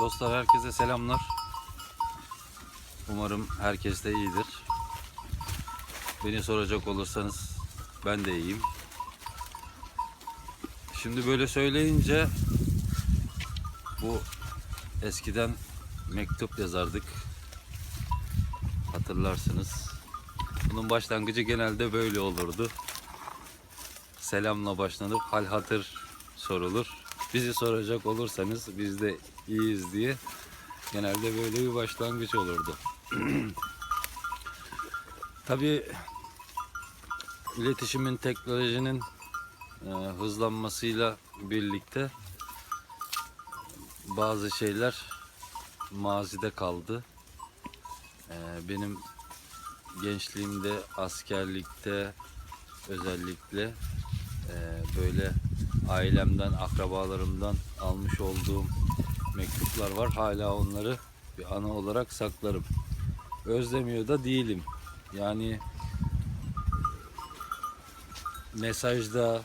Dostlar herkese selamlar. Umarım herkes de iyidir. Beni soracak olursanız ben de iyiyim. Şimdi böyle söyleyince bu eskiden mektup yazardık. Hatırlarsınız. Bunun başlangıcı genelde böyle olurdu. Selamla başlanıp hal hatır sorulur. Bizi soracak olursanız biz de iyiyiz diye genelde böyle bir başlangıç olurdu. Tabii iletişimin, teknolojinin e, hızlanmasıyla birlikte bazı şeyler mazide kaldı. E, benim gençliğimde, askerlikte özellikle e, böyle ailemden, akrabalarımdan almış olduğum mektuplar var. Hala onları bir anı olarak saklarım. Özlemiyor da değilim. Yani mesajda,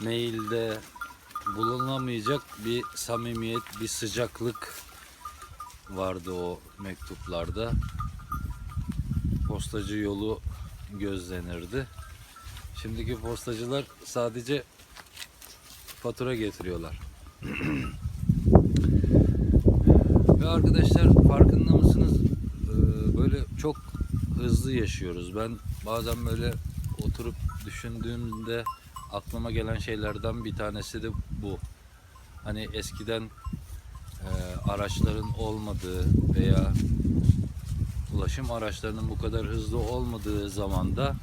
mailde bulunamayacak bir samimiyet, bir sıcaklık vardı o mektuplarda. Postacı yolu gözlenirdi. Şimdiki postacılar sadece fatura getiriyorlar. Ve arkadaşlar farkında mısınız? Ee, Böyle çok hızlı yaşıyoruz. Ben bazen böyle oturup düşündüğümde aklıma gelen şeylerden bir tanesi de bu. Hani eskiden e, araçların olmadığı veya ulaşım araçlarının bu kadar hızlı olmadığı zamanda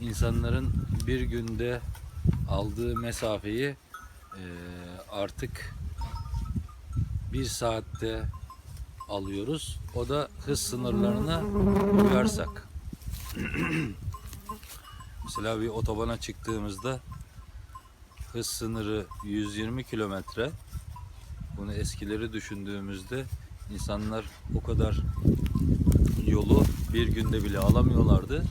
insanların bir günde aldığı mesafeyi e, artık bir saatte alıyoruz. O da hız sınırlarına uyarsak. Mesela bir otobana çıktığımızda hız sınırı 120 kilometre. Bunu eskileri düşündüğümüzde insanlar o kadar yolu bir günde bile alamıyorlardı.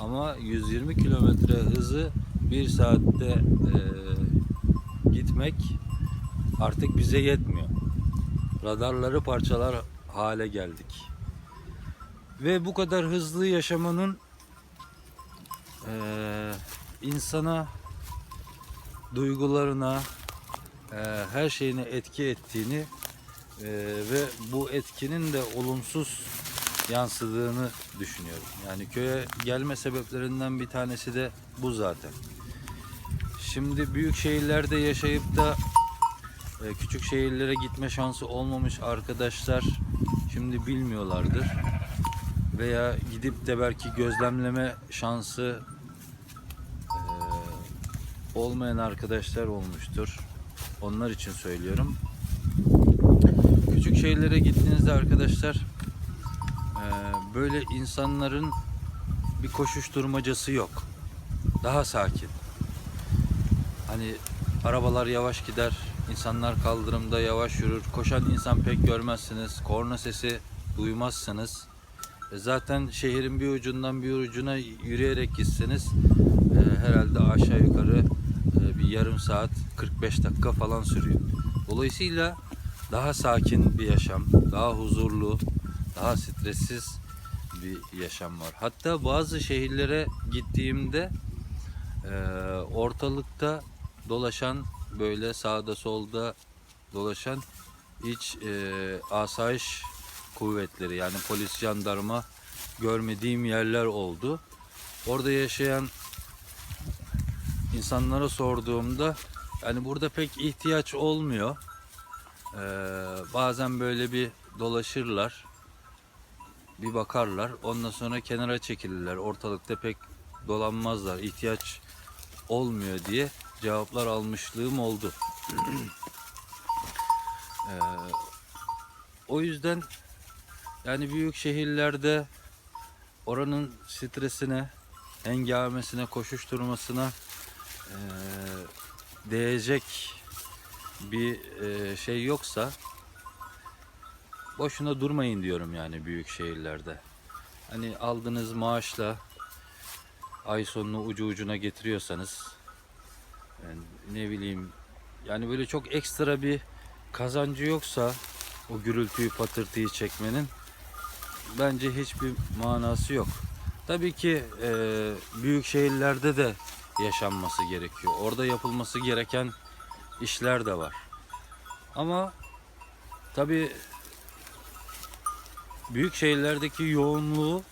Ama 120 kilometre hızı bir saatte e, gitmek artık bize yetmiyor. Radarları parçalar hale geldik. Ve bu kadar hızlı yaşamanın e, insana duygularına e, her şeyine etki ettiğini e, ve bu etkinin de olumsuz yansıdığını düşünüyorum. Yani köye gelme sebeplerinden bir tanesi de bu zaten. Şimdi büyük şehirlerde yaşayıp da e, küçük şehirlere gitme şansı olmamış arkadaşlar şimdi bilmiyorlardır. Veya gidip de belki gözlemleme şansı e, olmayan arkadaşlar olmuştur. Onlar için söylüyorum. Küçük şehirlere gittiğinizde arkadaşlar e, böyle insanların bir koşuşturmacası yok. Daha sakin. Hani arabalar yavaş gider, insanlar kaldırımda yavaş yürür. Koşan insan pek görmezsiniz. Korna sesi duymazsınız. E, zaten şehrin bir ucundan bir ucuna yürüyerek gitseniz e, herhalde aşağı yukarı e, bir yarım saat 45 dakika falan sürüyor. Dolayısıyla daha sakin bir yaşam, daha huzurlu, daha stressiz bir yaşam var. Hatta bazı şehirlere gittiğimde ortalıkta dolaşan böyle sağda solda dolaşan hiç e, asayiş kuvvetleri yani polis jandarma görmediğim yerler oldu. Orada yaşayan insanlara sorduğumda yani burada pek ihtiyaç olmuyor. Ee, bazen böyle bir dolaşırlar, bir bakarlar, ondan sonra kenara çekilirler. Ortalıkta pek dolanmazlar, ihtiyaç olmuyor diye cevaplar almışlığım oldu. Ee, o yüzden yani büyük şehirlerde oranın stresine, hengamesine, koşuşturmasına eee değecek bir eee, şey yoksa boşuna durmayın diyorum yani büyük şehirlerde. Hani aldığınız maaşla ay sonunu ucu ucuna getiriyorsanız yani ne bileyim yani böyle çok ekstra bir kazancı yoksa o gürültüyü patırtıyı çekmenin bence hiçbir manası yok. Tabii ki e, büyük şehirlerde de yaşanması gerekiyor. Orada yapılması gereken işler de var. Ama tabii büyük şehirlerdeki yoğunluğu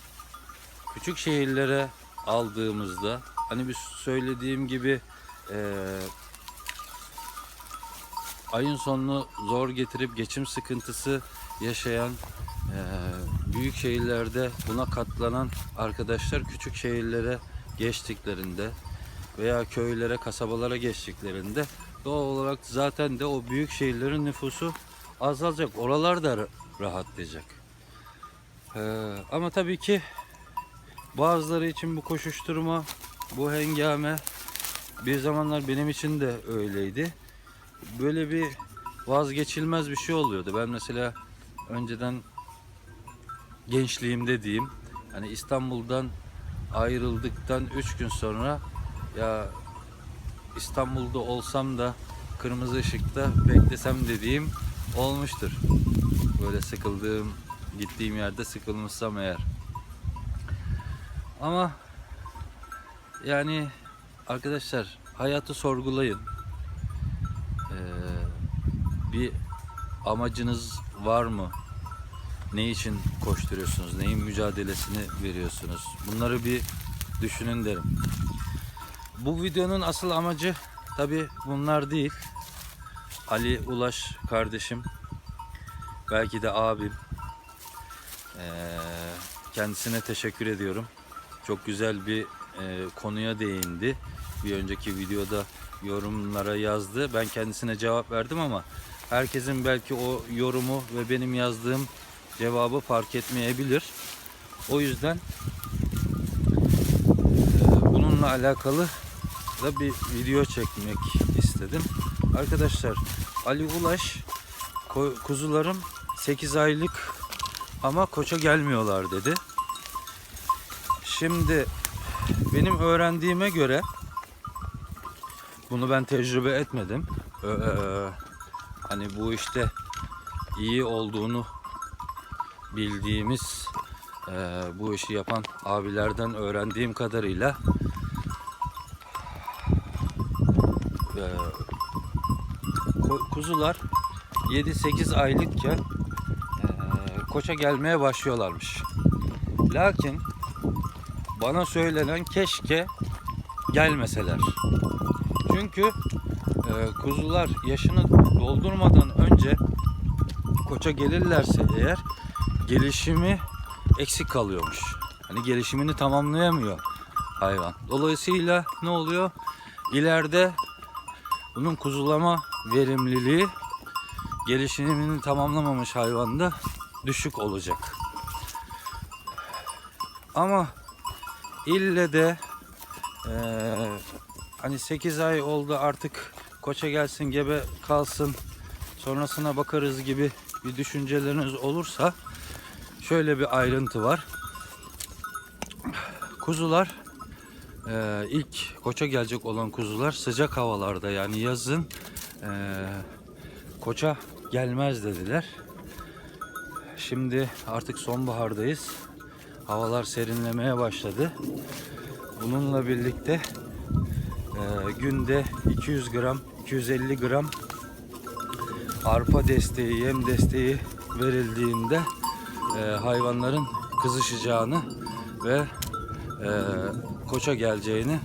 küçük şehirlere aldığımızda hani bir söylediğim gibi e, ayın sonunu zor getirip geçim sıkıntısı yaşayan e, büyük şehirlerde buna katlanan arkadaşlar küçük şehirlere geçtiklerinde veya köylere, kasabalara geçtiklerinde doğal olarak zaten de o büyük şehirlerin nüfusu azalacak. Oralar da ra- rahatlayacak. Ee, ama tabii ki bazıları için bu koşuşturma, bu hengame bir zamanlar benim için de öyleydi. Böyle bir vazgeçilmez bir şey oluyordu. Ben mesela önceden gençliğimde diyeyim hani İstanbul'dan ayrıldıktan 3 gün sonra ya İstanbul'da olsam da kırmızı ışıkta beklesem dediğim olmuştur. Böyle sıkıldığım, gittiğim yerde sıkılmışsam eğer. Ama yani arkadaşlar hayatı sorgulayın. Ee, bir amacınız var mı? Ne için koşturuyorsunuz? Neyin mücadelesini veriyorsunuz? Bunları bir düşünün derim. Bu videonun asıl amacı tabi bunlar değil. Ali Ulaş kardeşim, belki de abim. Ee, kendisine teşekkür ediyorum. Çok güzel bir e, konuya değindi. Bir önceki videoda yorumlara yazdı. Ben kendisine cevap verdim ama herkesin belki o yorumu ve benim yazdığım cevabı fark etmeyebilir. O yüzden e, bununla alakalı da bir video çekmek istedim. Arkadaşlar Ali Ulaş kuzularım 8 aylık ama koça gelmiyorlar dedi. Şimdi benim öğrendiğime göre bunu ben tecrübe etmedim. Ee, hani bu işte iyi olduğunu bildiğimiz e, bu işi yapan abilerden öğrendiğim kadarıyla e, kuzular 7-8 aylıkken e, koça gelmeye başlıyorlarmış. Lakin bana söylenen keşke gelmeseler. Çünkü e, kuzular yaşını doldurmadan önce koça gelirlerse eğer gelişimi eksik kalıyormuş. Hani gelişimini tamamlayamıyor hayvan. Dolayısıyla ne oluyor? İleride bunun kuzulama verimliliği gelişimini tamamlamamış hayvanda düşük olacak. Ama ille de eee, hani 8 ay oldu artık koça gelsin gebe kalsın sonrasına bakarız gibi bir düşünceleriniz olursa şöyle bir ayrıntı var. Kuzular eee, ilk koça gelecek olan kuzular sıcak havalarda yani yazın eee, koça gelmez dediler. Şimdi artık sonbahardayız. Havalar serinlemeye başladı. Bununla birlikte eee, günde 200 gram, 250 gram arpa desteği, yem desteği verildiğinde e, hayvanların kızışacağını ve e, koça geleceğini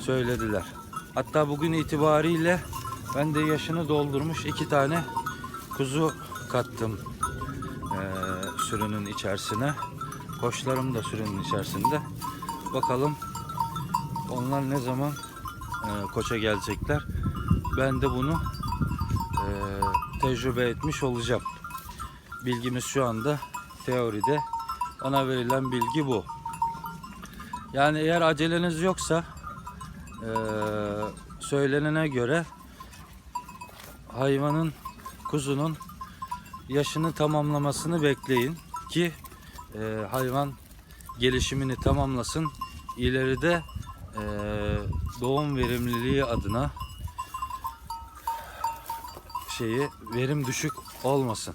söylediler. Hatta bugün itibariyle ben de yaşını doldurmuş iki tane kuzu kattım e, sürünün içerisine. Koçlarım da sürünün içerisinde. Bakalım onlar ne zaman e, koça gelecekler. Ben de bunu e, tecrübe etmiş olacağım. Bilgimiz şu anda teoride. Ona verilen bilgi bu. Yani eğer aceleniz yoksa e, söylenene göre hayvanın, kuzunun yaşını tamamlamasını bekleyin ki e, hayvan gelişimini tamamlasın. İleride e, doğum verimliliği adına şeyi verim düşük olmasın.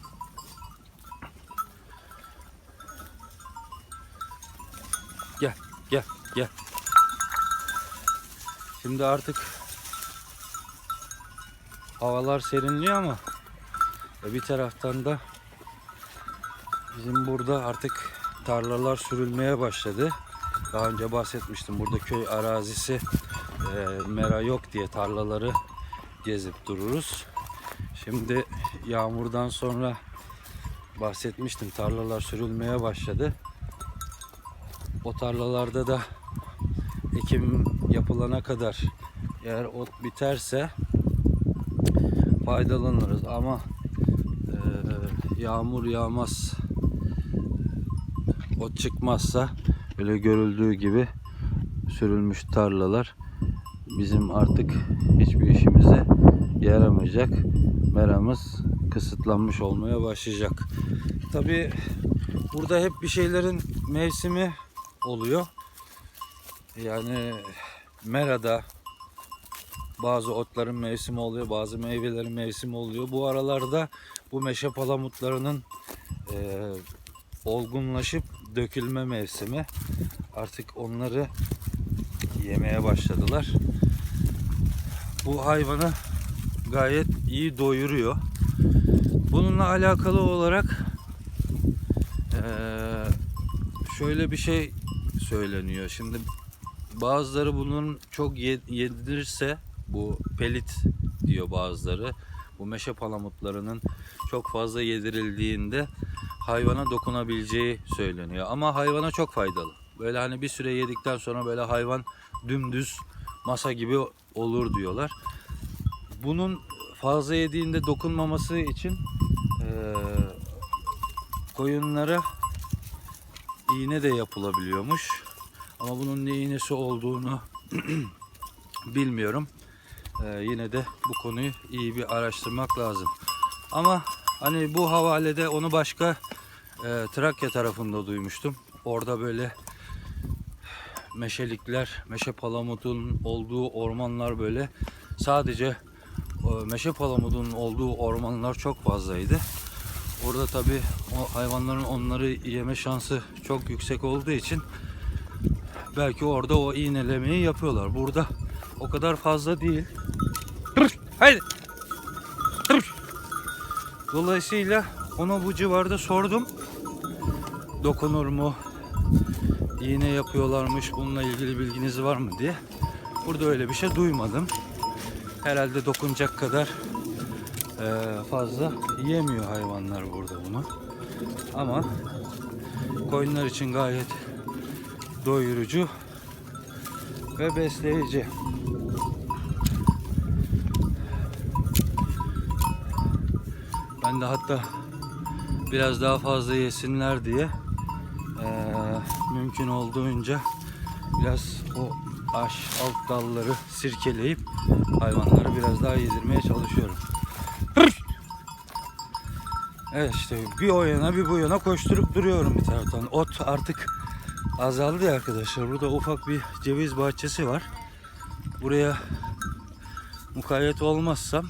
Gel, gel, gel. Şimdi artık havalar serinliyor ama e, bir taraftan da bizim burada artık tarlalar sürülmeye başladı. Daha önce bahsetmiştim. Burada köy arazisi e, mera yok diye tarlaları gezip dururuz. Şimdi yağmurdan sonra bahsetmiştim. Tarlalar sürülmeye başladı. O tarlalarda da ekim yapılana kadar eğer ot biterse faydalanırız ama e, yağmur yağmaz ot çıkmazsa öyle görüldüğü gibi sürülmüş tarlalar bizim artık hiçbir işimize yaramayacak. Meramız kısıtlanmış olmaya başlayacak. Tabi burada hep bir şeylerin mevsimi oluyor. Yani merada bazı otların mevsimi oluyor, bazı meyvelerin mevsimi oluyor. Bu aralarda bu meşe palamutlarının e, olgunlaşıp dökülme mevsimi. Artık onları yemeye başladılar. Bu hayvanı gayet iyi doyuruyor. Bununla alakalı olarak şöyle bir şey söyleniyor. Şimdi bazıları bunun çok ye- yedirirse bu pelit diyor bazıları. Bu meşe palamutlarının çok fazla yedirildiğinde hayvana dokunabileceği söyleniyor. Ama hayvana çok faydalı. Böyle hani bir süre yedikten sonra böyle hayvan dümdüz masa gibi olur diyorlar. Bunun fazla yediğinde dokunmaması için eee, koyunlara iğne de yapılabiliyormuş. Ama bunun ne iğnesi olduğunu bilmiyorum. Eee, yine de bu konuyu iyi bir araştırmak lazım. Ama hani bu havalede onu başka eee, Trakya tarafında duymuştum. Orada böyle meşelikler, meşe palamutun olduğu ormanlar böyle sadece o meşe palamudunun olduğu ormanlar çok fazlaydı. Orada tabi hayvanların onları yeme şansı çok yüksek olduğu için belki orada o iğnelemeyi yapıyorlar. Burada o kadar fazla değil. Haydi. Dolayısıyla ona bu civarda sordum. Dokunur mu? iğne yapıyorlarmış. Bununla ilgili bilginiz var mı diye. Burada öyle bir şey duymadım. Herhalde dokunacak kadar eee, fazla yemiyor hayvanlar burada bunu. Ama koyunlar için gayet doyurucu ve besleyici. Ben de hatta biraz daha fazla yesinler diye eee, mümkün olduğunca biraz o aş alt dalları sirkeleyip hayvanları biraz daha yedirmeye çalışıyorum. Evet işte bir o yana bir bu yana koşturup duruyorum bir taraftan. Ot artık azaldı ya arkadaşlar. Burada ufak bir ceviz bahçesi var. Buraya mukayyet olmazsam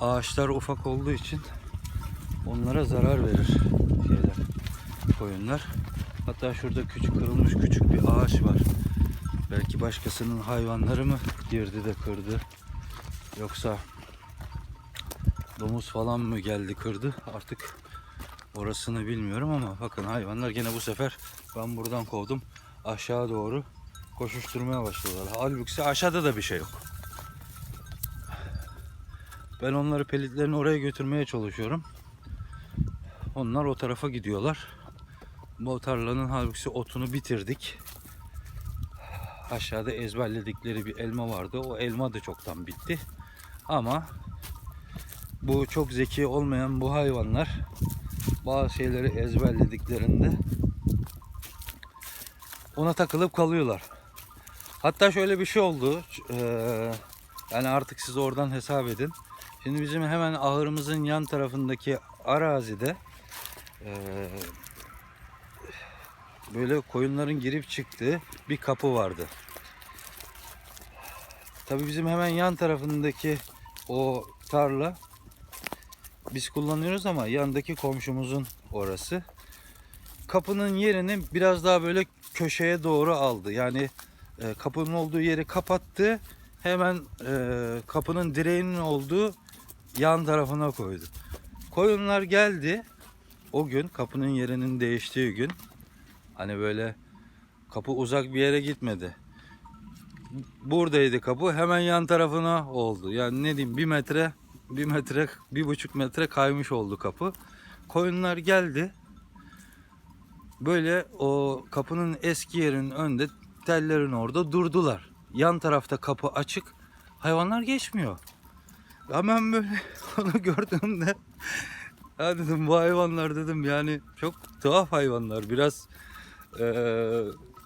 ağaçlar ufak olduğu için onlara zarar verir şeyler koyunlar. Hatta şurada küçük kırılmış küçük bir ağaç var. Belki başkasının hayvanları mı girdi de kırdı. Yoksa domuz falan mı geldi kırdı. Artık orasını bilmiyorum ama bakın hayvanlar gene bu sefer ben buradan kovdum. Aşağı doğru koşuşturmaya başladılar. Halbuki aşağıda da bir şey yok. Ben onları pelitlerini oraya götürmeye çalışıyorum. Onlar o tarafa gidiyorlar. Bu tarlanın halbuki otunu bitirdik. Aşağıda ezberledikleri bir elma vardı. O elma da çoktan bitti. Ama bu çok zeki olmayan bu hayvanlar bazı şeyleri ezberlediklerinde ona takılıp kalıyorlar. Hatta şöyle bir şey oldu. Eee, yani artık siz oradan hesap edin. Şimdi bizim hemen ahırımızın yan tarafındaki arazide eee böyle koyunların girip çıktığı bir kapı vardı. Tabii bizim hemen yan tarafındaki o tarla. Biz kullanıyoruz ama yandaki komşumuzun orası. Kapının yerini biraz daha böyle köşeye doğru aldı. Yani e, kapının olduğu yeri kapattı. Hemen e, kapının direğinin olduğu yan tarafına koydu. Koyunlar geldi. O gün kapının yerinin değiştiği gün hani böyle kapı uzak bir yere gitmedi. Buradaydı kapı hemen yan tarafına oldu. Yani ne diyeyim bir metre bir metre bir buçuk metre kaymış oldu kapı. Koyunlar geldi. Böyle o kapının eski yerinin önünde tellerin orada durdular. Yan tarafta kapı açık. Hayvanlar geçmiyor. Hemen böyle onu gördüğümde ya dedim bu hayvanlar dedim yani çok tuhaf hayvanlar. Biraz eee,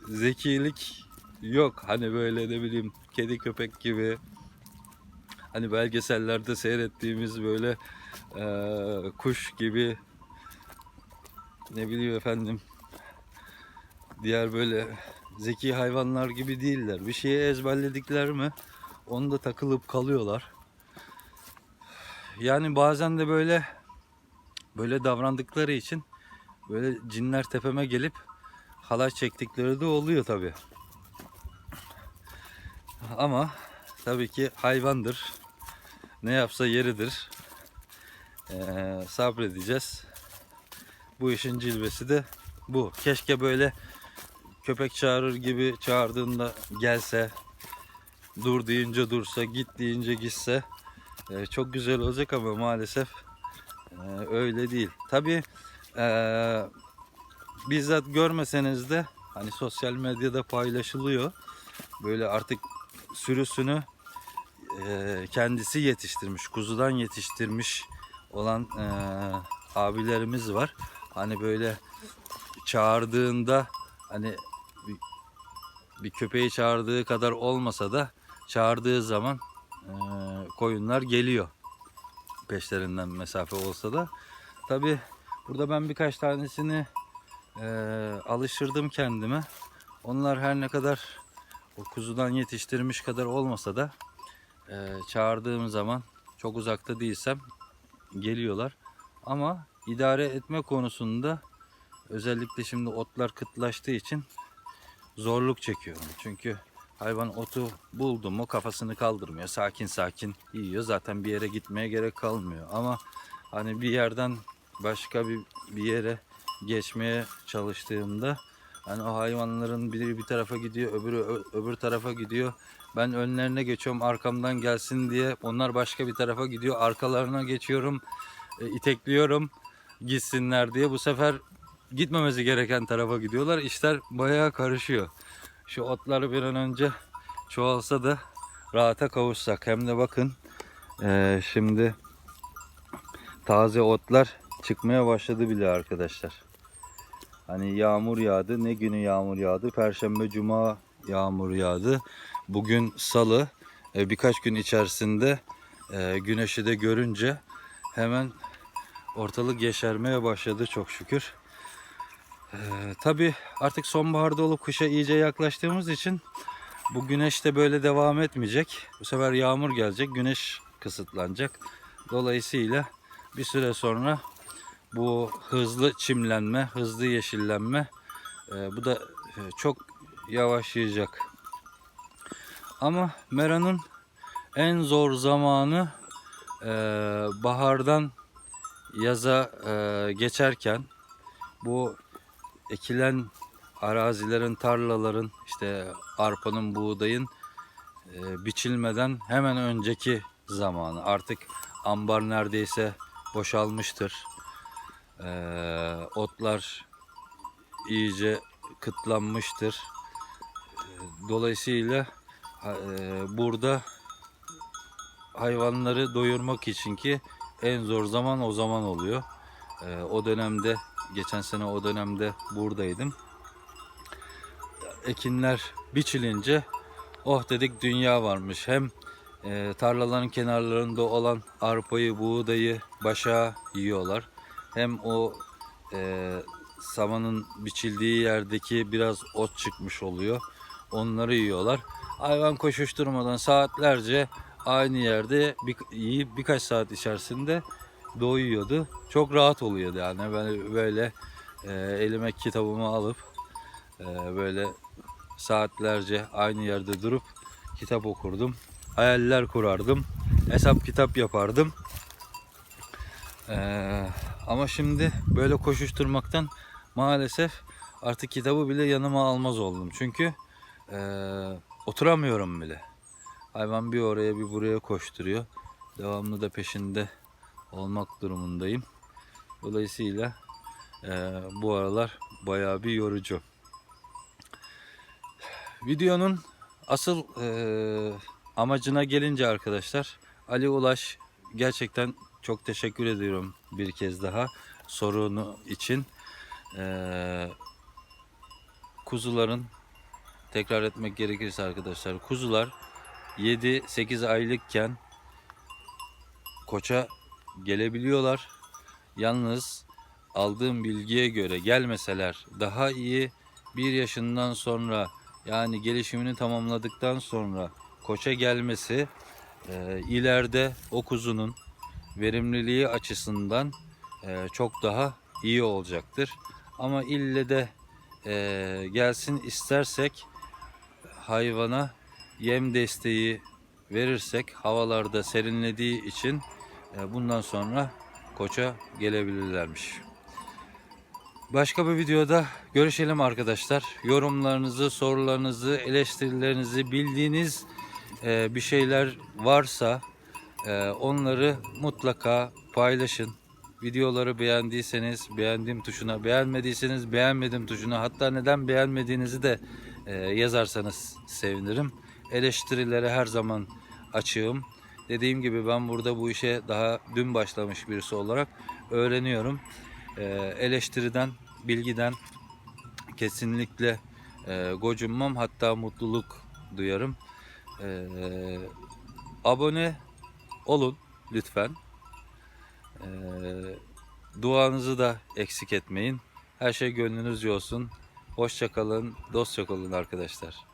zekilik yok. Hani böyle ne bileyim kedi köpek gibi hani belgesellerde seyrettiğimiz böyle eee, kuş gibi ne bileyim efendim diğer böyle zeki hayvanlar gibi değiller. Bir şeyi ezberledikler mi onu da takılıp kalıyorlar. Yani bazen de böyle böyle davrandıkları için böyle cinler tepeme gelip halay çektikleri de oluyor tabi. Ama tabii ki hayvandır. Ne yapsa yeridir. Ee, sabredeceğiz. Bu işin cilvesi de bu. Keşke böyle köpek çağırır gibi çağırdığında gelse, dur deyince dursa, git deyince gitse e, çok güzel olacak ama maalesef e, öyle değil. Tabi bizzat görmeseniz de hani sosyal medyada paylaşılıyor. Böyle artık sürüsünü e, kendisi yetiştirmiş, kuzudan yetiştirmiş olan e, abilerimiz var. Hani böyle çağırdığında hani bir, bir köpeği çağırdığı kadar olmasa da çağırdığı zaman e, koyunlar geliyor. Peşlerinden mesafe olsa da. Tabi burada ben birkaç tanesini e, alıştırdım kendime. Onlar her ne kadar o kuzudan yetiştirmiş kadar olmasa da e, çağırdığım zaman çok uzakta değilsem geliyorlar. Ama idare etme konusunda özellikle şimdi otlar kıtlaştığı için zorluk çekiyorum. Çünkü hayvan otu buldu mu kafasını kaldırmıyor. Sakin sakin yiyor. Zaten bir yere gitmeye gerek kalmıyor. Ama hani bir yerden başka bir, bir yere geçmeye çalıştığımda hani o hayvanların biri bir tarafa gidiyor, öbürü öbür tarafa gidiyor. Ben önlerine geçiyorum arkamdan gelsin diye. Onlar başka bir tarafa gidiyor. Arkalarına geçiyorum. e, itekliyorum gitsinler diye. Bu sefer gitmemesi gereken tarafa gidiyorlar. İşler bayağı karışıyor. Şu otları bir an önce çoğalsa da rahata kavuşsak. Hem de bakın eee, şimdi taze otlar çıkmaya başladı bile arkadaşlar. Hani yağmur yağdı. Ne günü yağmur yağdı? Perşembe, cuma yağmur yağdı. Bugün salı. E, birkaç gün içerisinde e, güneşi de görünce hemen ortalık yeşermeye başladı çok şükür. Ee, tabii artık sonbaharda olup kışa iyice yaklaştığımız için bu güneş de böyle devam etmeyecek. Bu sefer yağmur gelecek, güneş kısıtlanacak. Dolayısıyla bir süre sonra bu hızlı çimlenme, hızlı yeşillenme e, bu da e, çok yavaşlayacak. Ama meranın en zor zamanı e, bahardan yaza e, geçerken bu ekilen arazilerin, tarlaların, işte arpanın, buğdayın e, biçilmeden hemen önceki zamanı. Artık ambar neredeyse boşalmıştır. E, otlar iyice kıtlanmıştır. E, Dolayısıyla e, burada hayvanları doyurmak için ki en zor zaman o zaman oluyor. E, o dönemde geçen sene o dönemde buradaydım. Ekinler biçilince oh dedik dünya varmış. Hem e, tarlaların kenarlarında olan arpayı, buğdayı, başa yiyorlar. Hem o e, samanın biçildiği yerdeki biraz ot çıkmış oluyor. Onları yiyorlar. Hayvan koşuşturmadan saatlerce aynı yerde bir, yiyip birkaç saat içerisinde doyuyordu. Çok rahat oluyordu yani ben böyle e, elime kitabımı alıp e, böyle saatlerce aynı yerde durup kitap okurdum. Hayaller kurardım. Hesap kitap yapardım. Ee, ama şimdi böyle koşuşturmaktan maalesef artık kitabı bile yanıma almaz oldum. Çünkü ee, oturamıyorum bile. Hayvan bir oraya bir buraya koşturuyor. Devamlı da peşinde olmak durumundayım. Dolayısıyla ee, bu aralar bayağı bir yorucu. Videonun asıl ee, amacına gelince arkadaşlar Ali Ulaş gerçekten çok teşekkür ediyorum bir kez daha sorunu için. Ee, kuzuların tekrar etmek gerekirse arkadaşlar kuzular 7-8 aylıkken koça gelebiliyorlar. Yalnız aldığım bilgiye göre gelmeseler daha iyi bir yaşından sonra yani gelişimini tamamladıktan sonra koça gelmesi e, ileride o kuzunun verimliliği açısından e, çok daha iyi olacaktır. Ama ille de e, gelsin istersek hayvana yem desteği verirsek havalarda serinlediği için bundan sonra koça gelebilirlermiş. Başka bir videoda görüşelim arkadaşlar. Yorumlarınızı, sorularınızı, eleştirilerinizi bildiğiniz e, bir şeyler varsa e, onları mutlaka paylaşın. Videoları beğendiyseniz beğendiğim tuşuna, beğenmediyseniz beğenmedim tuşuna hatta neden beğenmediğinizi de e, yazarsanız sevinirim. Eleştirilere her zaman açığım. Dediğim gibi ben burada bu işe daha dün başlamış birisi olarak öğreniyorum. E, eleştiriden, bilgiden kesinlikle e, gocunmam hatta mutluluk duyarım. E, abone olun lütfen. E, duanızı da eksik etmeyin. Her şey gönlünüzce olsun. Hoşça kalın, dostça kalın arkadaşlar.